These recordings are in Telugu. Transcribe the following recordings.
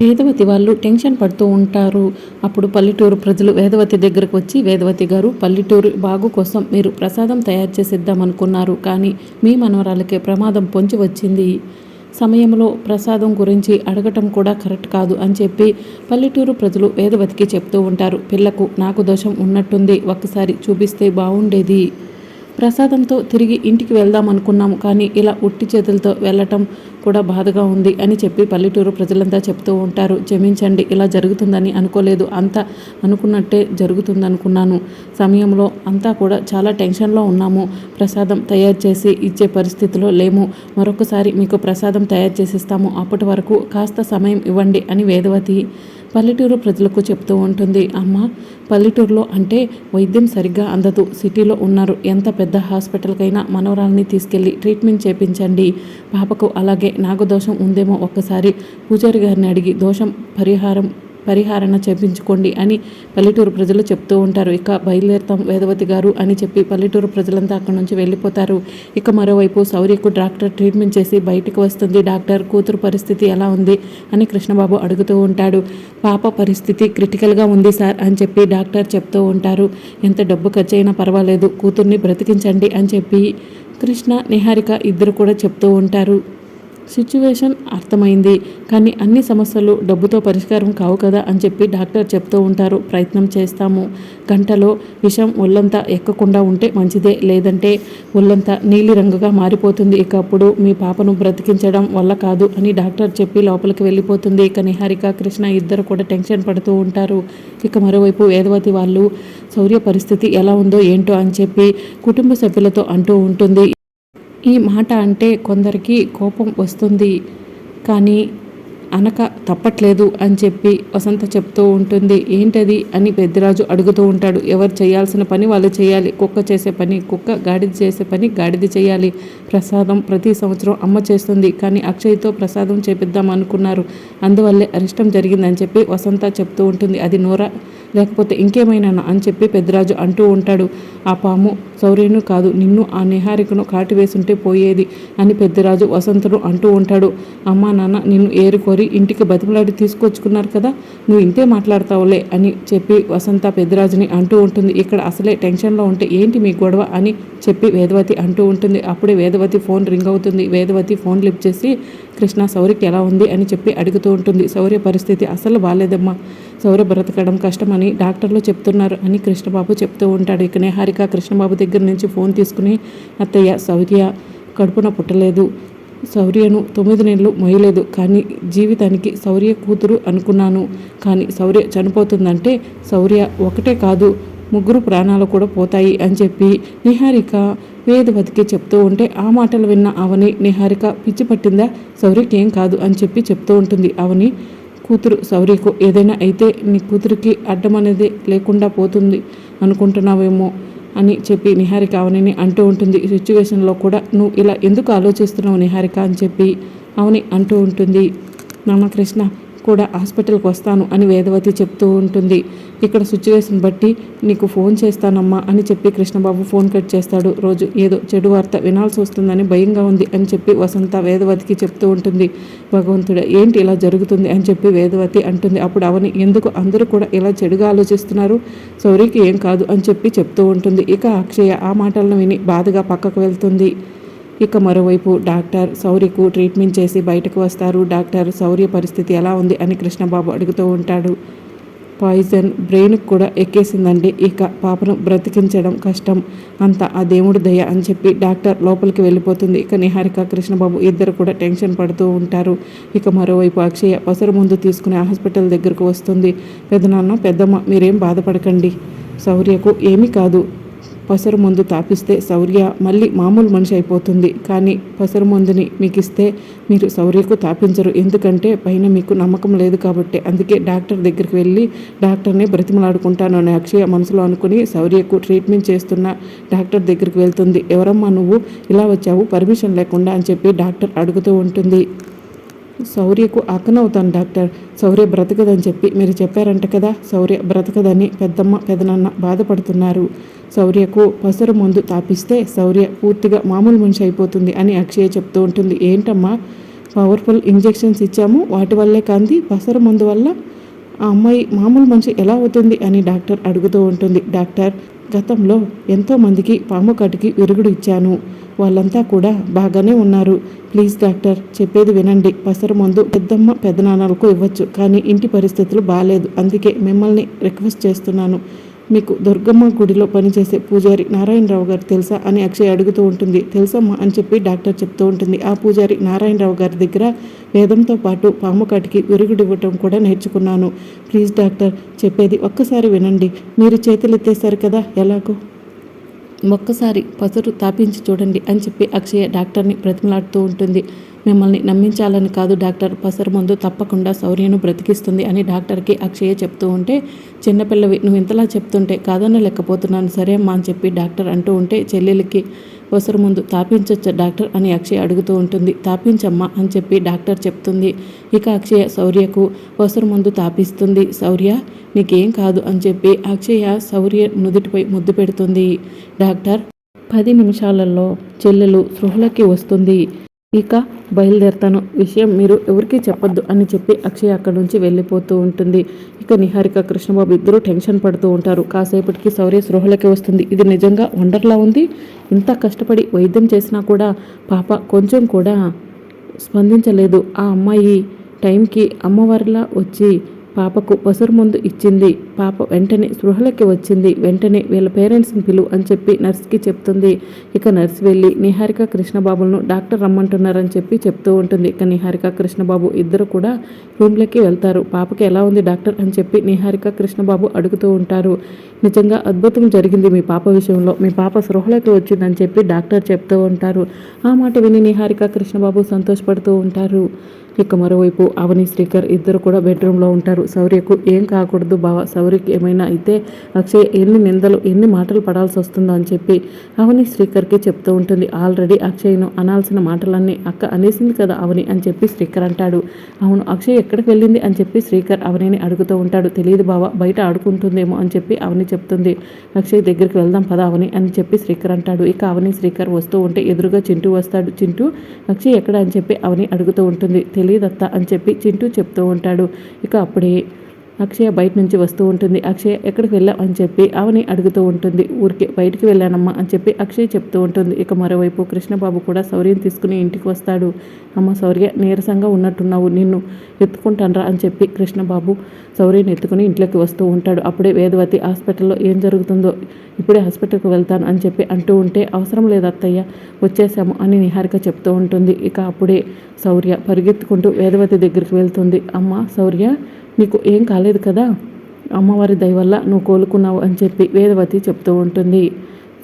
వేదవతి వాళ్ళు టెన్షన్ పడుతూ ఉంటారు. అప్పుడు పల్లెటూరు ప్రజలు వేదవతి దగ్గరకు వచ్చి వేదవతి గారు పల్లెటూరు బాగు కోసం మీరు ప్రసాదం తయారు చేసిద్దామనుకున్నారు కానీ మీ మనవరాలకే ప్రమాదం పొంచి వచ్చింది. సమయంలో ప్రసాదం గురించి అడగటం కూడా కరెక్ట్ కాదు అని చెప్పి పల్లెటూరు ప్రజలు వేదవతికి చెప్తూ ఉంటారు. పిల్లకు నాకు దోషం ఉన్నట్టుంది. ఒక్కసారి చూపిస్తే బాగుండేది. ప్రసాదంతో తిరిగి ఇంటికి వెళ్దాం అనుకున్నాము కానీ ఇలా ఉట్టి చేతులతో వెళ్ళటం కూడా బాధగా ఉంది అని చెప్పి పల్లెటూరు ప్రజలంతా చెప్తూ ఉంటారు. క్షమించండి ఇలా జరుగుతుందని అనుకోలేదు. అంతా అనుకున్నట్టే జరుగుతుందనుకున్నాను. సమయంలో అంతా కూడా చాలా టెన్షన్లో ఉన్నాము. ప్రసాదం తయారు చేసి ఇచ్చే పరిస్థితిలో లేము. మరొకసారి మీకు ప్రసాదం తయారు చేసిస్తాము. అప్పటి వరకు కాస్త సమయం ఇవ్వండి అని వేదవతి పల్లెటూరు ప్రజలకు చెప్తూ ఉంటుంది అమ్మ పల్లెటూరులో అంటే వైద్యం సరిగ్గా అందదు. సిటీలో ఉన్నారు. ఎంత పెద్ద హాస్పిటల్కైనా మనవరాల్ని తీసుకెళ్ళి ట్రీట్మెంట్ చేపించండి. పాపకు అలాగే నాగదోషం ఉందేమో ఒక్కసారి. పూజారి గారిని అడిగి దోషం పరిహారం పరిహారణ చేపించుకోండి అని పల్లెటూరు ప్రజలు చెప్తూ ఉంటారు. ఇక బయలుదేరుతాం వేదవతి గారు అని చెప్పి పల్లెటూరు ప్రజలంతా అక్కడి నుంచి వెళ్ళిపోతారు. ఇక మరోవైపు శౌర్యకు డాక్టర్ ట్రీట్మెంట్ చేసి బయటకు వస్తుంది. డాక్టర్ కూతురు పరిస్థితి ఎలా ఉంది అని కృష్ణబాబు అడుగుతూ ఉంటాడు. పాప పరిస్థితి క్రిటికల్గా ఉంది సార్ అని చెప్పి డాక్టర్ చెప్తూ ఉంటారు. ఎంత డబ్బు ఖర్చు అయినా పర్వాలేదు. కూతుర్ని బ్రతికించండి అని చెప్పి కృష్ణ నిహారిక ఇద్దరు కూడా చెప్తూ ఉంటారు. సిచ్యువేషన్ అర్థమైంది. కానీ అన్ని సమస్యలు డబ్బుతో పరిష్కారం కావు కదా అని చెప్పి డాక్టర్ చెప్తూ ఉంటారు. ప్రయత్నం చేస్తాము. గంటలో విషం ఒళ్ళంతా ఎక్కకుండా ఉంటే మంచిదే. లేదంటే ఒళ్ళంతా నీలిరంగుగా మారిపోతుంది. ఇక అప్పుడు మీ పాపను బ్రతికించడం వల్ల కాదు అని డాక్టర్ చెప్పి లోపలికి వెళ్ళిపోతుంది. ఇక నిహారిక కృష్ణ ఇద్దరు కూడా టెన్షన్ పడుతూ ఉంటారు. ఇక మరోవైపు వేదవతి వాళ్ళు శౌర్య పరిస్థితి ఎలా ఉందో ఏంటో అని చెప్పి కుటుంబ సభ్యులతో అంటూ ఉంటుంది. ఈ మాట అంటే కొందరికి కోపం వస్తుంది. కానీ అనక తప్పట్లేదు అని చెప్పి వసంత చెప్తూ ఉంటుంది. ఏంటది? అని పెద్దిరాజు అడుగుతూ ఉంటాడు. ఎవరు చేయాల్సిన పని వాళ్ళు చేయాలి. కుక్క చేసే పని కుక్క గాడిద చేసే పని గాడిద చేయాలి. ప్రసాదం ప్రతి సంవత్సరం అమ్మ చేస్తుంది. కానీ అక్షయ్తో ప్రసాదం చేపిద్దాం అనుకున్నారు. అందువల్లే అరిష్టం జరిగిందని చెప్పి వసంత చెప్తూ ఉంటుంది. అది నోరా లేకపోతే ఇంకేమైనా అని చెప్పి పెద్దరాజు అంటూ ఉంటాడు. ఆ పాము శౌర్యను కాదు నిన్ను ఆ నిహారికను కాటివేసుంటే పోయేది అని పెద్దరాజు వసంతను అంటూ ఉంటాడు. అమ్మా నాన్న నిన్ను ఏరుకోరి ఇంటికి బతిమలాడి తీసుకొచ్చుకున్నారు కదా నువ్వు ఇంతే మాట్లాడతావులే అని చెప్పి వసంత పెద్దరాజుని అంటూ ఉంటుంది. ఇక్కడ అసలే టెన్షన్లో ఉంటే ఏంటి మీ గొడవ అని చెప్పి వేదవతి అంటూ ఉంటుంది. అప్పుడే వేదవతి ఫోన్ రింగ్ అవుతుంది. వేదవతి ఫోన్ లిఫ్ట్ చేసి కృష్ణ శౌర్యకి ఎలా ఉంది అని చెప్పి అడుగుతూ ఉంటుంది. శౌర్య పరిస్థితి అసలు బాగాలేదమ్మా శౌర్య బ్రతకడం అని డాక్టర్లు చెప్తున్నారు అని కృష్ణబాబు చెప్తూ ఉంటాడు. ఇక నేహారిక కృష్ణబాబు దగ్గర నుంచి ఫోన్ తీసుకుని అత్తయ్య సౌర్య కడుపున పుట్టలేదు. శౌర్యను తొమ్మిది నెలలు మొయ్యలేదు కానీ జీవితానికి శౌర్య కూతురు అనుకున్నాను. కానీ శౌర్య చనిపోతుందంటే శౌర్య ఒకటే కాదు ముగ్గురు ప్రాణాలు కూడా పోతాయి అని చెప్పి నిహారిక వేదవతికి చెప్తూ ఉంటే ఆ మాటలు విన్న అవని నిహారిక పిచ్చి పట్టిందా? శౌర్యకేం కాదు అని చెప్పి చెప్తూ ఉంటుంది. అవని కూతురు సౌరీకు ఏదైనా అయితే నీ కూతురికి అడ్డం అనేది లేకుండా పోతుంది అనుకుంటున్నావేమో అని చెప్పి నిహారిక అవనిని అంటూ ఉంటుంది. సిచ్యువేషన్లో కూడా నువ్వు ఇలా ఎందుకు ఆలోచిస్తున్నావు నిహారిక అని చెప్పి అవని అంటూ ఉంటుంది. రామకృష్ణ కూడా హాస్పిటల్కి వస్తాను అని వేదవతి చెప్తూ ఉంటుంది. ఇక్కడ సిచ్యువేషన్ బట్టి నీకు ఫోన్ చేస్తానమ్మా అని చెప్పి కృష్ణబాబు ఫోన్ కట్ చేస్తాడు. రోజు ఏదో చెడు వార్త వినాల్సి వస్తుందని భయంగా ఉంది అని చెప్పి వసంత వేదవతికి చెప్తూ ఉంటుంది. భగవంతుడు ఏంటి ఇలా జరుగుతుంది అని చెప్పి వేదవతి అంటుంది. అప్పుడు అవని ఎందుకు అందరూ కూడా ఇలా చెడుగా ఆలోచిస్తున్నారు? సౌరికి ఏం కాదు అని చెప్పి చెప్తూ ఉంటుంది. ఇక అక్షయ ఆ మాటలను విని బాధగా పక్కకు వెళ్తుంది. ఇక మరోవైపు డాక్టర్ శౌర్యకు ట్రీట్మెంట్ చేసి బయటకు వస్తారు. డాక్టర్ సౌర్య పరిస్థితి ఎలా ఉంది అని కృష్ణబాబు అడుగుతూ ఉంటాడు. పాయిజన్ బ్రెయిన్కి కూడా ఎక్కేసిందండి. ఇక పాపను బ్రతికించడం కష్టం. అంత ఆ దేవుడు దయ అని చెప్పి డాక్టర్ లోపలికి వెళ్ళిపోతుంది. ఇక నిహారిక కృష్ణబాబు ఇద్దరు కూడా టెన్షన్ పడుతూ ఉంటారు. ఇక మరోవైపు అక్షయ పసరు ముందు తీసుకుని హాస్పిటల్ దగ్గరకు వస్తుంది. పెద్దనాన్న పెద్దమ్మ మీరేం బాధపడకండి. శౌర్యకు ఏమీ కాదు. పసరు మందు తాపిస్తే శౌర్య మళ్ళీ మామూలు మనిషి అయిపోతుంది. కానీ పసరు మందుని మీకు ఇస్తే మీరు శౌర్యకు తాపించరు. ఎందుకంటే పైన మీకు నమ్మకం లేదు కాబట్టి. అందుకే డాక్టర్ దగ్గరికి వెళ్ళి డాక్టర్ని బ్రతిమలాడుకుంటాను అని అక్షయ మనసులో అనుకుని శౌర్యకు ట్రీట్మెంట్ చేస్తున్న డాక్టర్ దగ్గరికి వెళ్తుంది. ఎవరమ్మా నువ్వు? ఇలా వచ్చావు? పర్మిషన్ లేకుండా అని చెప్పి డాక్టర్ అడుగుతూ ఉంటుంది. శౌర్యకు అక్కనవుతాను డాక్టర్. శౌర్య బ్రతకదని చెప్పి మీరు చెప్పారంట కదా శౌర్య బ్రతకదని పెద్దమ్మ పెదనాన్న బాధపడుతున్నారు. శౌర్యకు పసరు ముందు తాపిస్తే శౌర్య పూర్తిగా మామూలు మనిషి అయిపోతుంది అని అక్షయ చెప్తూ ఉంటుంది. ఏంటమ్మా? పవర్ఫుల్ ఇంజెక్షన్స్ ఇచ్చాము వాటి వల్లే కాంతి పసరు మందు వల్ల ఆ అమ్మాయి మామూలు మనిషి ఎలా అవుతుంది అని డాక్టర్ అడుగుతూ ఉంటుంది. డాక్టర్ గతంలో ఎంతో మందికి పాము కటికి విరుగుడు ఇచ్చాను. వాళ్ళంతా కూడా బాగానే ఉన్నారు. ప్లీజ్ డాక్టర్ చెప్పేది వినండి. పసరు మందు పెద్దమ్మ పెద్దనాన్నలకు ఇవ్వచ్చు కానీ ఇంటి పరిస్థితులు బాగాలేదు అందుకే మిమ్మల్ని రిక్వెస్ట్ చేస్తున్నాను. మీకు దుర్గమ్మ గుడిలో పనిచేసే పూజారి నారాయణరావు గారు తెలుసా అని అక్షయ్ అడుగుతూ ఉంటుంది. తెలుసమ్మా అని చెప్పి డాక్టర్ చెప్తూ ఉంటుంది. ఆ పూజారి నారాయణరావు గారి దగ్గర వేదంతో పాటు పాము కాటికి విరుగుడివ్వటం కూడా నేర్చుకున్నాను. ప్లీజ్ డాక్టర్ చెప్పేది ఒక్కసారి వినండి. మీరు చేతులు ఎత్తేశారు కదా? ఎలాగో? ఒక్కసారి పసురు తాపించి చూడండి అని చెప్పి అక్షయ డాక్టర్ని బ్రతిమలాడుతూ ఉంటుంది. మిమ్మల్ని నమ్మించాలని కాదు డాక్టర్. పసరు ముందు తప్పకుండా శౌర్యను బ్రతికిస్తుంది అని డాక్టర్కి అక్షయ చెప్తూ ఉంటే చిన్నపిల్లవి నువ్వు ఇంతలా చెప్తుంటే కాదనలేకపోతున్నాను సరే అమ్మా అని చెప్పి డాక్టర్ అంటూ ఉంటే చెల్లెలకి పసరు ముందు తాపించొచ్చా డాక్టర్? అని అక్షయ అడుగుతూ ఉంటుంది. తాపించమ్మా అని చెప్పి డాక్టర్ చెప్తుంది. ఇక అక్షయ శౌర్యకు పసరు ముందు తాపిస్తుంది. శౌర్య నీకేం కాదు అని చెప్పి అక్షయ శౌర్య నుదుటిపై ముద్దు పెడుతుంది. డాక్టర్ పది నిమిషాలలో చెల్లెలు సృహలకి వస్తుంది. ఇక బయలుదేరుతాను. విషయం మీరు ఎవరికీ చెప్పొద్దు అని చెప్పి అక్షయ్ అక్కడి నుంచి వెళ్ళిపోతూ ఉంటుంది. ఇక నిహారిక కృష్ణబాబు ఇద్దరూ టెన్షన్ పడుతూ ఉంటారు. కాసేపటికి సౌర్య స్పృహలోకి వస్తుంది. ఇది నిజంగా వండర్లా ఉంది? ఇంత కష్టపడి వైద్యం చేసినా కూడా పాప కొంచెం కూడా స్పందించలేదు. ఆ అమ్మాయి టైంకి అమ్మవారిలా వచ్చి పాపకు పసురు ముందు ఇచ్చింది. పాప వెంటనే స్పృహలకి వచ్చింది. వెంటనే వీళ్ళ పేరెంట్స్ని పిలు అని చెప్పి నర్స్కి చెప్తుంది. ఇక నర్స్ వెళ్ళి నిహారిక కృష్ణబాబులను డాక్టర్ రమ్మంటున్నారని చెప్పి చెప్తూ ఉంటుంది. ఇక నిహారిక కృష్ణబాబు ఇద్దరు కూడా రూమ్లోకి వెళ్తారు. పాపకి ఎలా ఉంది డాక్టర్ అని చెప్పి నిహారిక కృష్ణబాబు అడుగుతూ ఉంటారు. నిజంగా అద్భుతం జరిగింది మీ పాప విషయంలో. మీ పాప స్పృహలోకి వచ్చిందని చెప్పి డాక్టర్ చెప్తూ ఉంటారు. ఆ మాట విని నిహారిక కృష్ణబాబు సంతోషపడుతూ ఉంటారు. ఇక మరోవైపు అవని శ్రీకర్ ఇద్దరు కూడా బెడ్రూమ్లో ఉంటారు. శౌర్యకు ఏం కాకూడదు బావ. శౌర్యకి ఏమైనా అయితే అక్షయ్ ఎన్ని నిందలు ఎన్ని మాటలు పడాల్సి వస్తుందో అని చెప్పి అవని శ్రీకర్కి చెప్తూ ఉంటుంది. ఆల్రెడీ అక్షయ్ను అనాల్సిన మాటలన్నీ అక్క అనేసింది కదా అవని అని చెప్పి శ్రీకర్ అంటాడు. అవును అక్షయ్ ఎక్కడికి వెళ్ళింది అని చెప్పి శ్రీకర్ అవనిని అడుగుతూ ఉంటాడు. తెలియదు బావ బయట ఆడుకుంటుందేమో అని చెప్పి అవని చెప్తుంది. అక్షయ్ దగ్గరికి వెళ్దాం పదా అవని అని చెప్పి శ్రీకర్ అంటాడు. ఇక అవని శ్రీకర్ వస్తూ ఉంటే ఎదురుగా చింటూ వస్తాడు. చింటూ అక్షయ్ ఎక్కడ అని చెప్పి అవని అడుగుతూ ఉంటుంది. తెలియదత్త అని చెప్పి చింటూ చెప్తూ ఉంటాడు. ఇక అప్పుడే అక్షయ బయట నుంచి వస్తూ ఉంటుంది. అక్షయ ఎక్కడికి వెళ్ళావు అని చెప్పి అవని అడుగుతూ ఉంటుంది. ఊరికి బయటికి వెళ్ళానమ్మా అని చెప్పి అక్షయ్ చెప్తూ ఉంటుంది. ఇక మరోవైపు కృష్ణబాబు కూడా శౌర్యం తీసుకుని ఇంటికి వస్తాడు. అమ్మ శౌర్య నీరసంగా ఉన్నట్టున్నావు. నిన్ను ఎత్తుకుంటానరా అని చెప్పి కృష్ణబాబు శౌర్యని ఎత్తుకుని ఇంట్లోకి వస్తూ ఉంటాడు. అప్పుడే వేదవతి హాస్పిటల్లో ఏం జరుగుతుందో ఇప్పుడే హాస్పిటల్కి వెళ్తాను అని చెప్పి అంటూ ఉంటే అవసరం లేదు అత్తయ్య వచ్చేసాము అని నిహారిక చెప్తూ ఉంటుంది. ఇక అప్పుడే శౌర్య పరిగెత్తుకుంటూ వేదవతి దగ్గరికి వెళ్తుంది. అమ్మ శౌర్య నీకు ఏం కాలేదు కదా? అమ్మవారి దయ వల్ల నువ్వు కోలుకున్నావు అని చెప్పి వేదవతి చెప్తూ ఉంటుంది.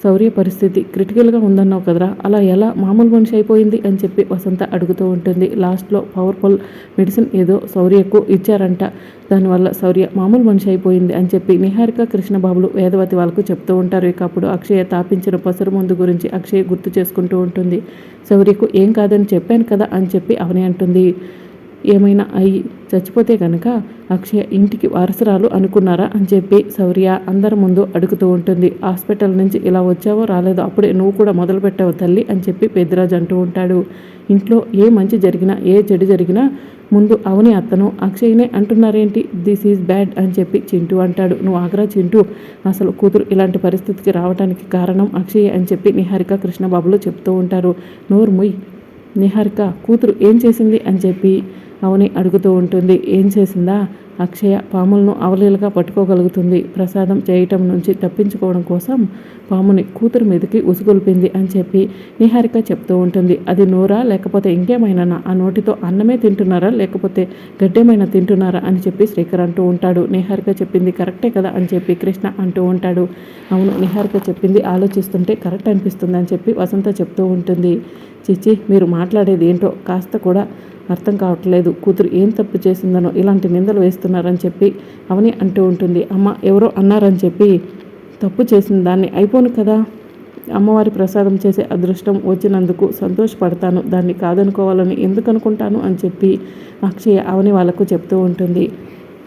శౌర్య పరిస్థితి క్రిటికల్గా ఉందన్నావు కదరా. అలా ఎలా? మామూలు మనిషి అయిపోయింది అని చెప్పి వసంత అడుగుతూ ఉంటుంది. లాస్ట్లో పవర్ఫుల్ మెడిసిన్ ఏదో శౌర్యకు ఇచ్చారంట. దానివల్ల శౌర్య మామూలు మనిషి అయిపోయింది అని చెప్పి నిహారిక కృష్ణబాబులు వేదవతి వాళ్ళకు చెప్తూ ఉంటారు. ఇక అప్పుడు అక్షయ తాపించిన పసరు ముందు గురించి అక్షయ గుర్తు చేసుకుంటూ ఉంటుంది. శౌర్యకు ఏం కాదని చెప్పాను కదా అని చెప్పి అవని అంటుంది. ఏమైనా అయ్యి చచ్చిపోతే కనుక అక్షయ ఇంటికి వారసురాలు అనుకున్నారా అని చెప్పి శౌర్య అందరి ముందు అడుగుతూ ఉంటుంది. హాస్పిటల్ నుంచి ఇలా వచ్చావో రాలేదో అప్పుడే నువ్వు కూడా మొదలు పెట్టావు తల్లి అని చెప్పి పెద్దిరాజు అంటూ ఉంటాడు. ఇంట్లో ఏ మంచి జరిగినా ఏ చెడు జరిగినా ముందు అవని అత్తను అక్షయ్నే అంటున్నారేంటి? దిస్ ఈజ్ బ్యాడ్ అని చెప్పి చింటూ అంటాడు. నువ్వు ఆగ్రా చింటూ అసలు కూతురు ఇలాంటి పరిస్థితికి రావడానికి కారణం అక్షయ్ అని చెప్పి నిహారిక కృష్ణబాబులు చెప్తూ ఉంటారు. నోరు ముయ్ నిహారిక కూతురు ఏం చేసింది అని చెప్పి అవని అడుగుతూ ఉంటుంది. ఏం చేసిందా? అక్షయ పాములను అవలీలుగా పట్టుకోగలుగుతుంది. ప్రసాదం చేయటం నుంచి తప్పించుకోవడం కోసం పాముని కూతురు మీదకి ఉసుగొల్పింది అని చెప్పి నిహారిక చెప్తూ ఉంటుంది. అది నోరా? లేకపోతే ఇంకేమైనా ఆ నోటితో అన్నమే తింటున్నారా? లేకపోతే గడ్డేమైనా తింటున్నారా? అని చెప్పి శ్రీకర్ అంటూ ఉంటాడు. నిహారిక చెప్పింది కరెక్టే కదా అని చెప్పి కృష్ణ అంటూ ఉంటాడు. అవును నిహారిక చెప్పింది ఆలోచిస్తుంటే కరెక్ట్ అనిపిస్తుంది అని చెప్పి వసంత చెప్తూ ఉంటుంది. చిచ్చి మీరు మాట్లాడేది ఏంటో కాస్త కూడా అర్థం కావట్లేదు. కూతురు ఏం తప్పు చేసిందనో ఇలాంటి నిందలు చేస్తున్నారని చెప్పి అవని అంటూ ఉంటుంది. అమ్మ ఎవరో అన్నారని చెప్పి తప్పు చేసిన దాన్ని అయిపోను కదా? అమ్మవారి ప్రసాదం చేసే అదృష్టం వచ్చినందుకు సంతోషపడతాను. దాన్ని కాదనుకోవాలని ఎందుకు అనుకుంటాను అని చెప్పి అక్షయ అవని వాళ్ళకు చెప్తూ ఉంటుంది.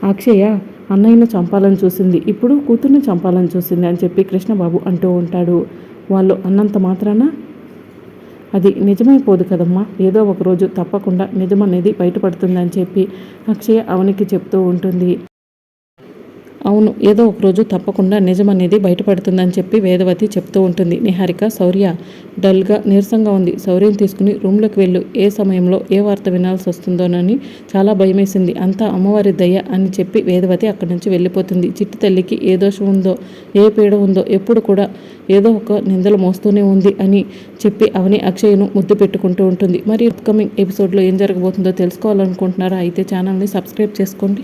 అక్షయ అన్నయ్యను చంపాలని చూసింది. ఇప్పుడు కూతుర్ని చంపాలని చూసింది అని చెప్పి కృష్ణబాబు అంటూ ఉంటాడు. వాళ్ళు అన్నంత మాత్రాన అది నిజమైపోదు కదమ్మా. ఏదో ఒక రోజు తప్పకుండా నిజమనేది బయటపడుతుందని చెప్పి అక్షయ అవనికి చెప్తూ ఉంటుంది. అవును ఏదో ఒక రోజు తప్పకుండా నిజం అనేది బయటపడుతుందని చెప్పి వేదవతి చెప్తూ ఉంటుంది. నిహారిక శౌర్య డల్గా నీరసంగా ఉంది. శౌర్యం తీసుకుని రూమ్లోకి వెళ్ళు. ఏ సమయంలో ఏ వార్త వినాల్సి వస్తుందోనని చాలా భయమేసింది. అంతా అమ్మవారి దయ అని చెప్పి వేదవతి అక్కడి నుంచి వెళ్ళిపోతుంది. చిట్టి తల్లికి ఏ దోషం ఉందో ఏ పీడ ఉందో ఎప్పుడు కూడా ఏదో ఒక నిందలు మోస్తూనే ఉంది అని చెప్పి అవని అక్షయ్ను ముద్దు పెట్టుకుంటూ ఉంటుంది. మరి అప్కమింగ్ ఎపిసోడ్లో ఏం జరగబోతుందో తెలుసుకోవాలనుకుంటున్నారా? అయితే ఛానల్ని సబ్స్క్రైబ్ చేసుకోండి.